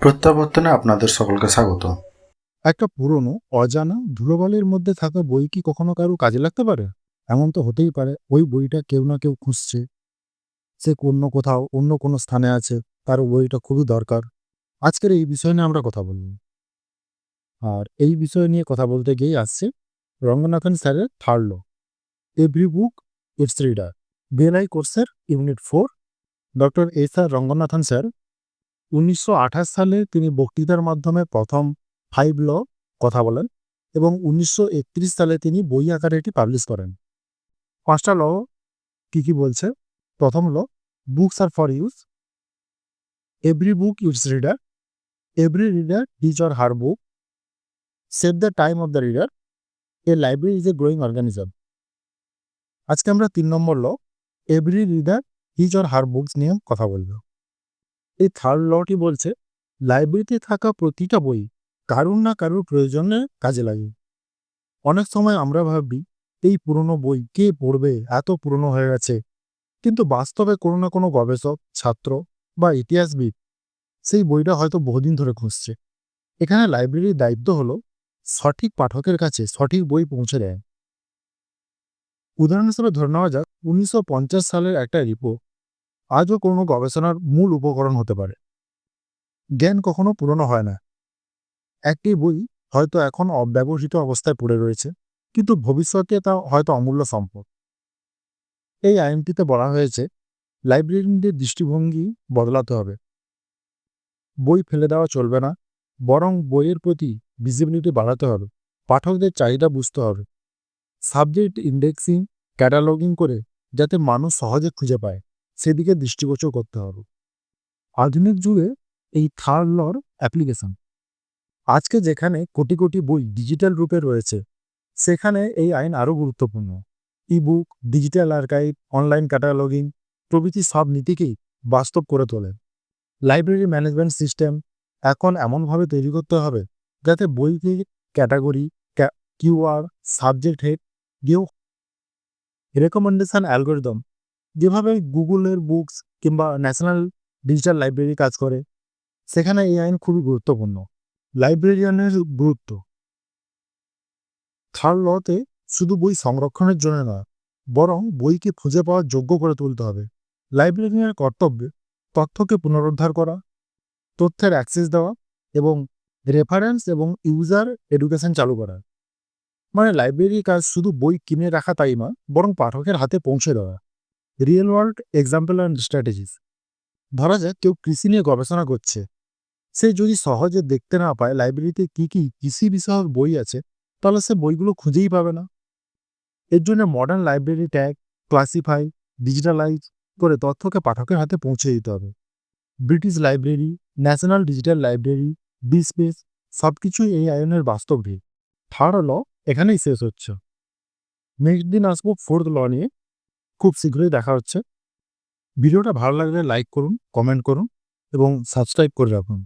প্রত্যাবর্তনে আপনাদের সকলকে স্বাগত। একটা পুরনো, অজানা, ধুলোবালির মধ্যে থাকা বই কি কখনো কারও কাজে লাগতে পারে? এমন তো হতেই পারে, ওই বইটা কেউ না কেউ খুঁজছে। সে অন্য কোথাও, অন্য কোনো স্থানে আছে, তার বইটা খুবই দরকার। আজকের এই বিষয় নিয়ে আমরা কথা বলব। আর এই বিষয় নিয়ে কথা বলতে গিয়েই আসছে রঙ্গনাথন স্যারের third law every book its reader B L I কোর্সের unit four doctor S R Ranganathan sir উনিশশো আঠাশ সালে তিনি বক্তৃতার মাধ্যমে প্রথম ফাইভ ল কথা বলেন এবং উনিশশো একত্রিশ সালে তিনি বই আকারে এটি পাবলিশ করেন। পাঁচটা ল কি কি বলছে? প্রথম law books are for use every book use reader every reader his or her book set the time of the reader a library is a growing organism আজকে আমরা তিন নম্বর law every reader his or her books নিয়ে কথা বলব। এই third লটি বলছে লাইব্রেরিতে থাকা প্রতিটা বই কারুর না কারুর প্রয়োজনে কাজে লাগে। অনেক সময় আমরা ভাবি, এই পুরনো বই কে পড়বে? এত পুরনো হয়ে গেছে। কিন্তু বাস্তবে কোনো না কোনো গবেষক, ছাত্র বা ইতিহাসবিদ সেই বইটা হয়তো বহুদিন ধরে খুঁজছে। এখানে লাইব্রেরির দায়িত্ব হলো সঠিক পাঠকের কাছে সঠিক বই পৌঁছে দেয়। উদাহরণ হিসেবে ধরে নেওয়া যাক, উনিশশো পঞ্চাশ সালের একটা রিপোর্ট আজও কোনো গবেষণার মূল উপকরণ হতে পারে। জ্ঞান কখনো পুরনো হয় না। একটি বই হয়তো এখন অব্যবহৃত অবস্থায় পড়ে রয়েছে, কিন্তু ভবিষ্যতে তা হয়তো অমূল্য সম্পদ। এই আইনটিতে বলা হয়েছে লাইব্রেরিদের দৃষ্টিভঙ্গি বদলাতে হবে। বই ফেলে দেওয়া চলবে না, বরং বইয়ের প্রতি ভিজিবিলিটি বাড়াতে হবে, পাঠকদের চাহিদা বুঝতে হবে। সাবজেক্ট ইন্ডেক্সিং ক্যাটালগিং করে যাতে মানুষ সহজে খুঁজে পায়। সেদিকে দৃষ্টিগোচর করতে হবে। আধুনিক যুগে এই থার্ড লর অ্যাপ্লিকেশন আজকে যেখানে কোটি কোটি বই ডিজিটাল রূপে রয়েছে, সেখানে এই আইন আরও গুরুত্বপূর্ণ। Ebook digital archive online cataloguing প্রভৃতি সব নীতিকেই বাস্তব করে তোলে। লাইব্রেরি ম্যানেজমেন্ট সিস্টেম এখন এমনভাবে তৈরি করতে হবে যাতে বইকে category Q R subject head দিয়েও রেকমেন্ডেশন অ্যালগোরিদম যেভাবে গুগলের বুকস কিংবা ন্যাশনাল ডিজিটাল লাইব্রেরি কাজ করে, সেখানে এই আইন খুবই গুরুত্বপূর্ণ। লাইব্রেরিয়ানের গুরুত্ব। থার্ড লতে শুধু বই সংরক্ষণের জন্য নয়, বরং বইকে খুঁজে পাওয়ার যোগ্য করে তুলতে হবে। লাইব্রেরিয়ানের কর্তব্য তথ্যকে পুনরুদ্ধার করা, তথ্যের অ্যাক্সেস দেওয়া এবং রেফারেন্স এবং ইউজার এডুকেশন চালু করা। মানে লাইব্রেরির কাজ শুধু বই কিনে রাখা তাই নয়, বরং পাঠকের হাতে পৌঁছে দেওয়া। Real world example and strategies ধরা যাক কেউ কৃষি নিয়ে গবেষণা করছে। সে যদি সহজে দেখতে না পায় লাইব্রেরিতে কি কি কৃষি বিষয়ক বই আছে, তাহলে সে বইগুলো খুঁজেই পাবে না। এর জন্য modern library tag classify digitalize করে তথ্যকে পাঠকের হাতে পৌঁছে দিতে হবে। British library national digital library B space সব কিছুই এই আয়নের বাস্তব ভিড় থার্ড ল এখানেই শেষ হচ্ছে। নেক্সট দিন আসব ফোর্থ ল নিয়ে। খুব শীঘ্রই দেখা হচ্ছে। ভিডিওটা ভালো লাগলে লাইক করুন কমেন্ট করুন এবং সাবস্ক্রাইব করে রাখুন।